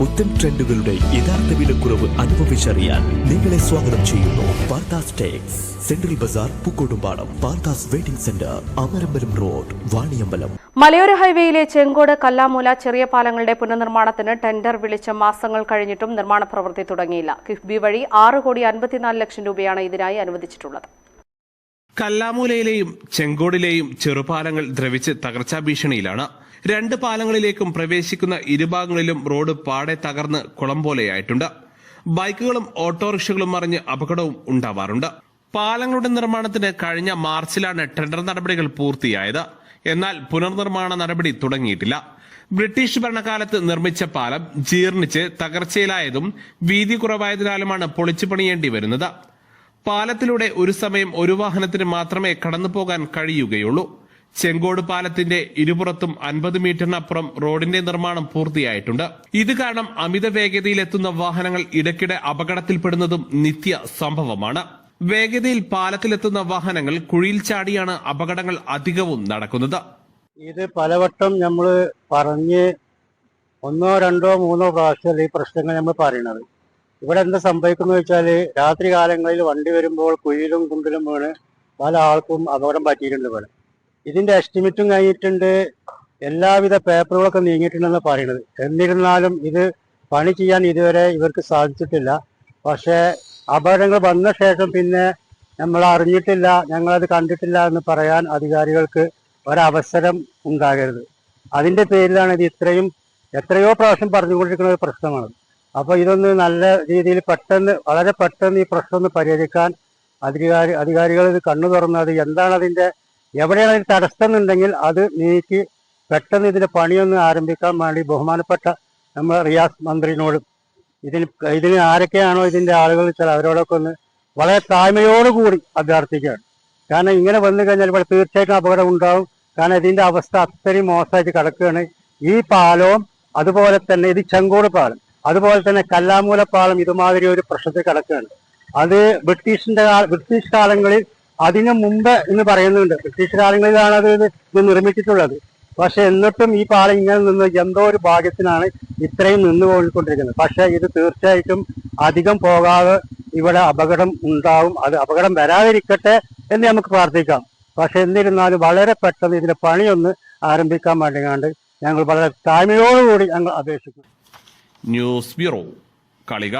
പുത്തൻ ട്രെൻഡുകളുടെ യഥാർത്ഥ വിലക്കുറവ് അനുഭവിച്ചറിയാൻ നിങ്ങളെ സ്വാഗതം ചെയ്യുന്നു Parthas tex. Central bazaar Pookkottumpadam Parthas waiting centre Amarambalam road Vaniyambalam. മലയോര ഹൈവേയിലെ ചെങ്കോട് കല്ലാമൂല ചെറിയ പാലങ്ങളുടെ പുനർനിർമ്മാണത്തിന് ടെൻഡർ വിളിച്ച മാസങ്ങൾ കഴിഞ്ഞിട്ടും നിർമ്മാണ പ്രവൃത്തി തുടങ്ങിയില്ല. കിഫ്ബി വഴി ആറ് കോടി അൻപത്തിനാല് ലക്ഷം രൂപയാണ് ഇതിനായി അനുവദിച്ചിട്ടുള്ളത്. കല്ലാമൂലയിലെയും ചെങ്കോടിലെയും ചെറുപാലങ്ങൾ ദ്രവിച്ച് തകർച്ചാ ഭീഷണിയിലാണ്. രണ്ട് പാലങ്ങളിലേക്കും പ്രവേശിക്കുന്ന ഇരുഭാഗങ്ങളിലും റോഡ് പാടെ തകർന്ന് കുളം പോലെയായിട്ടുണ്ട്. ബൈക്കുകളും ഓട്ടോറിക്ഷകളും മറിഞ്ഞ് അപകടവും ഉണ്ടാവാറുണ്ട്. പാലങ്ങളുടെ നിർമ്മാണത്തിന് കഴിഞ്ഞ മാർച്ചിലാണ് ടെൻഡർ നടപടികൾ പൂർത്തിയായത്. എന്നാൽ പുനർനിർമ്മാണ നടപടി തുടങ്ങിയിട്ടില്ല. ബ്രിട്ടീഷ് ഭരണകാലത്ത് നിർമ്മിച്ച പാലം ജീർണിച്ച് തകർച്ചയിലായതും വീതി കുറവായതിനാലുമാണ് പൊളിച്ചു പണിയേണ്ടി വരുന്നത്. പാലത്തിലൂടെ ഒരു സമയം ഒരു വാഹനത്തിന് മാത്രമേ കടന്നു പോകാൻ കഴിയുകയുള്ളൂ. ചെങ്കോട് പാലത്തിന്റെ ഇരുപുറത്തും അൻപത് മീറ്ററിനപ്പുറം റോഡിന്റെ നിർമ്മാണം പൂർത്തിയായിട്ടുണ്ട്. ഇത് കാരണം അമിത വേഗതയിലെത്തുന്ന വാഹനങ്ങൾ ഇടയ്ക്കിടെ അപകടത്തിൽപ്പെടുന്നതും നിത്യ സംഭവമാണ്. വേഗതയിൽ പാലത്തിലെത്തുന്ന വാഹനങ്ങൾ കുഴിയിൽ ചാടിയാണ് അപകടങ്ങൾ അധികവും നടക്കുന്നത്. ഇത് പലവട്ടം നമ്മൾ പറഞ്ഞ് ഒന്നോ രണ്ടോ മൂന്നോ പ്രാവശ്യം ഈ പ്രശ്നങ്ങൾ നമ്മൾ പറയണത് ഇവിടെ എന്താ സംഭവിക്കുന്ന വെച്ചാൽ രാത്രി കാലങ്ങളിൽ വണ്ടി വരുമ്പോൾ കുഴിയിലും കുണ്ടിലും വീണ് പല ആൾക്കും അപകടം പറ്റിയിട്ടുണ്ട് ഇവിടെ. ഇതിന്റെ എസ്റ്റിമേറ്റും കഴിഞ്ഞിട്ടുണ്ട്. എല്ലാവിധ പേപ്പറുകളൊക്കെ നീങ്ങിയിട്ടുണ്ടെന്ന് പറയുന്നത്. എന്നിരുന്നാലും ഇത് പണി ചെയ്യാൻ ഇതുവരെ ഇവർക്ക് സാധിച്ചിട്ടില്ല. പക്ഷേ അപകടങ്ങൾ വന്ന ശേഷം പിന്നെ നമ്മൾ അറിഞ്ഞിട്ടില്ല ഞങ്ങളത് കണ്ടിട്ടില്ല എന്ന് പറയാൻ അധികാരികൾക്ക് ഒരവസരം ഉണ്ടാകരുത്. അതിന്റെ പേരിലാണ് ഇത് ഇത്രയും എത്രയോ പ്രാവശ്യം പറഞ്ഞുകൊണ്ടിരിക്കുന്ന ഒരു പ്രശ്നമാണ്. അപ്പൊ ഇതൊന്ന് നല്ല രീതിയിൽ പെട്ടെന്ന് വളരെ പെട്ടെന്ന് ഈ പ്രശ്നം ഒന്ന് പരിഹരിക്കാൻ അധികാരി അധികാരികൾ ഇത് കണ്ണു തുറന്നത് എന്താണ് അതിന്റെ എവിടെയാണ് അതിന് തടസ്സം എന്നുണ്ടെങ്കിൽ അത് നീക്കി പെട്ടെന്ന് ഇതിന്റെ പണിയൊന്ന് ആരംഭിക്കാൻ വേണ്ടി ബഹുമാനപ്പെട്ട നമ്മുടെ റിയാസ് മന്ത്രിനോടും ഇതിന് ഇതിന് ആരൊക്കെയാണോ ഇതിന്റെ ആളുകൾ വെച്ചാൽ അവരോടൊക്കെ ഒന്ന് വളരെ താഴ്മയോടുകൂടി അഭ്യർത്ഥിക്കുകയാണ്. കാരണം ഇങ്ങനെ വന്നു കഴിഞ്ഞാൽ ഇവിടെ തീർച്ചയായിട്ടും അപകടം ഉണ്ടാവും. കാരണം ഇതിന്റെ അവസ്ഥ അത്രയും മോശമായിട്ട് കിടക്കുകയാണ്. ഈ പാലവും അതുപോലെ തന്നെ ഇത് ചെങ്കോട് പാലം. അതുപോലെ തന്നെ കല്ലാമൂലപ്പാളം ഇതുമാതിരി ഒരു പ്രശ്നത്തിൽ കിടക്കുകയാണ്. അത് ബ്രിട്ടീഷിന്റെ ബ്രിട്ടീഷ് കാലങ്ങളിൽ അതിനു മുമ്പ് എന്ന് പറയുന്നുണ്ട്. ബ്രിട്ടീഷ് കാലങ്ങളിലാണ് അത് ഇത് നിർമ്മിച്ചിട്ടുള്ളത്. പക്ഷെ എന്നിട്ടും ഈ പാലം ഇങ്ങനെ നിന്ന് എന്തോ ഒരു ഭാഗ്യത്തിനാണ് ഇത്രയും നിന്ന് പോയിക്കൊണ്ടിരിക്കുന്നത്. പക്ഷെ ഇത് തീർച്ചയായിട്ടും അധികം പോകാതെ ഇവിടെ അപകടം ഉണ്ടാവും. അത് അപകടം വരാതിരിക്കട്ടെ എന്ന് നമുക്ക് പ്രാർത്ഥിക്കാം. പക്ഷെ എന്നിരുന്നാലും വളരെ പെട്ടെന്ന് ഇതിന്റെ പണിയൊന്ന് ആരംഭിക്കാൻ വേണ്ടിയാണ്ട് ഞങ്ങൾ വളരെ താഴ്മയോടുകൂടി ഞങ്ങൾ അപേക്ഷിക്കുന്നു. News bureau കളിക